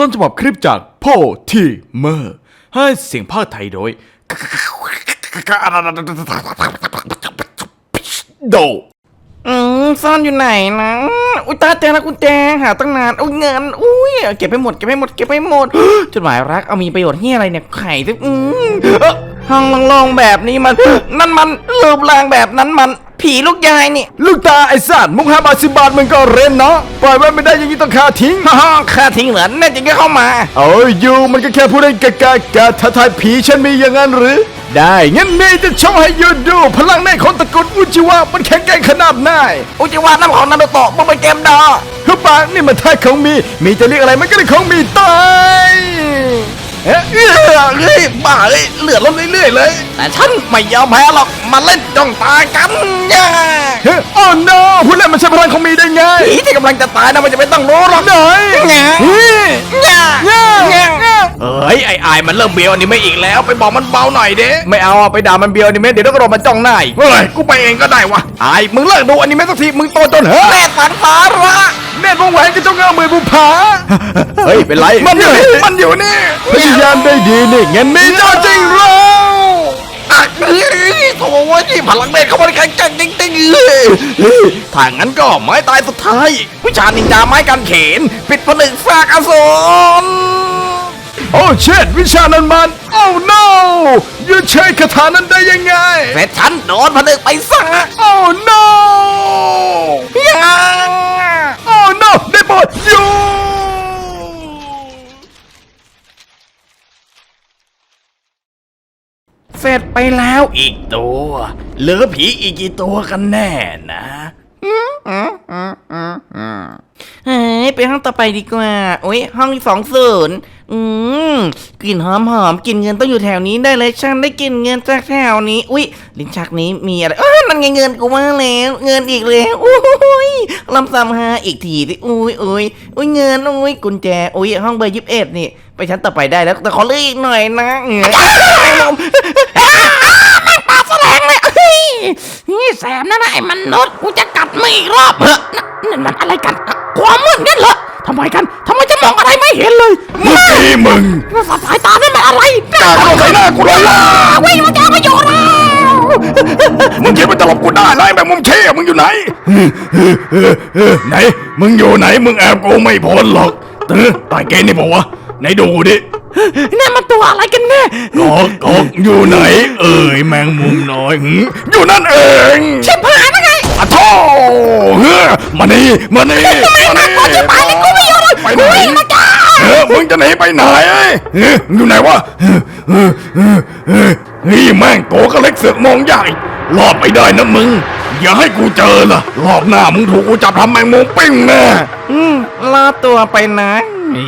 ต้นฉบับคลิปจากโพทีเมอร์ให้เสียงภาคไทยโดยโดอืมซ่อนอยู่ไหนนะอุ้ยตาเจอแล้วกุญแจหาตั้งนานอุ้ยเงินอุ้ยเก็บไปหมดเก็บไปหมดเก็บไปหมดจดหมายรักเอามีประโยชน์ที่อะไรเนี่ยไข่ที่อืมเอ้ห้องล่งๆแบบนี้มัน นั่นมันรูปร่างแบบนั้นมัน ผีลูกยายนี่ ลูกตาไอ้สัตว์มุกห้าบาทสิบบาทมึงก็เรนเนาะปล่อยไว้ไม่ได้อย่างนี้ต้องคาทิ้ง ฮ่าค่าทิ้งเหรอแน่จริงก็เข้ามาโอ้ยยูมันก็แค่ผู้เล่นกากากาท้าทายผีฉันมีอย่างนั้นหรือ ได้งั้นนี่จะโชว์ให้ยูดู พลังในของตระกูลอุจิวะมันแข็งแกร่งขนาดไหนอุจิวาน้ำของนารูโตะมึงไปเกมดอฮึบปากนี่มันท่าของมี มีจะเรียกอะไรมันก็เรียกของมีตาย เอ๊ะเอ้อเฮ้ยบ้าเอ้ยเลือดลดเรื่อยๆเลย แต่ฉันไม่ยอมแพ้หรอกมาเล่นจ้องตากันย่าเฮ้ยโอ้ no ผู้เล่นมันใช้พลังของมีได้ไงผีที่กำลังจะตายนะมันจะไม่ต้องรู้หรอกหน่อยแง่เฮ้ยแง่แง่แง่แง่เอ้ยไอ้อายมันเริ่มเบียวอันนี้ไม่อีกแล้วไปบอกมันเบาหน่อยเด้ไม่เอาอะไปด่ามันเบียวอนิเมะเดี๋ยวต้องโดนมันจ้องหน้าอีกเฮ้ยกูไปเองก็ได้วะอายมึงเลิกดูอนิเมะสักทีมึงโตจนเฮ้ยแม่สังสาระแน่นวงแหวนกับเจ้าเงามือบุผาเฮ้ยเป็นไรมันอยู่นี่มันอยู่นี่ พยายามได้ดีนี่งั้นมีเจ้าจริงเราอักเฮ้ยโถ่เว้ยพลังเมฆเขามันแข็งแกร่งจริงๆเลยเฮ้ยถ้างั้นก็ไม้ตายสุดท้าย วิชานินจาไม้กันเขน ปิดผนึกซากอสูรโอ้เชิดวิชานั้นมัน โอ้ no ยืนใช้คาถานั้นได้ยังไงเสร็จฉันโดนผนึกไปซะโอ้ no ยัง โอ้ no ได้โปรดอยู่ เสร็จไปแล้วอีกตัวเหลือผีอีกกี่ตัวกันแน่นะเฮ้ยไปห้องต่อไปดีกว่าโอ้ยห้องสองศูนย์อืมกลิ่นหอมหอมกลิ่นเงินต้องอยู่แถวนี้ได้เลยฉันได้กลิ่นเงินจากแถวนี้ อุ้ยลิ้นชักนี้มีอะไรเอ้ยนั่นไงเงินกูมาแล้วเงินอีกแล้วอุ้ยลำซ้ำหาอีกทีดิอุ้ยอุ้ยอุ้ยเงินอุ้ยกุญแจอุ้ยห้องเบอร์ยี่สิบเอ็ดนี่ ไปชั้นต่อไปได้แล้วแต่ขอเลือกอีกหน่อยนะเออ ปลาแสลงเลยเฮ้ย นี่แสบนะนะไอ้มันนดกูจะกัดมึงอีกรอบเหอะนั่นมันอะไรกันความมืดนั่นเหรอทำไมกันทำไมจะมองอะไรไม่เห็นเลยเมื่อกี้มึงสายตานั่นมันอะไรกล้าเข้าใส่หน้ากูเลยล่ะวิ่งมาแกมาอยู่แล้วมึงคิดว่าจะหลบกูได้ไรแบบมึงเชี่ยมึงอยู่ไหนไหน มึงอยู่ไหนมึงแอบกูไม่พ้นหรอกเออตายเกณฑ์นี่บอกวะ ไหนดูดินั่นมันตัวอะไรกันแน่กอกกอกอยู่ไหน เอ่ยแมงมุมน้อยหึอยู่นั่นเองชิบหายนะไงอะโธ่เฮ้อมานี่มานี่มานี่ไปเลยกูไม่อยู่เลยไปไหนวิ่งมาจ้าเออมึงจะหนีไปไหนเอ้ยเฮ้ยมึงอยู่ไหนวะเฮ้ยเฮ้ยเฮ้ยเฮ้ยเฮ้ยแม่งโกก็เล็กเสือกมองใหญ่รอดไปได้นะมึง อย่าให้กูเจอล่ะ รอบหน้ามึงถูกกูจับทำแมงมุมปิ้งแน่อืมลาตัวไปนะอี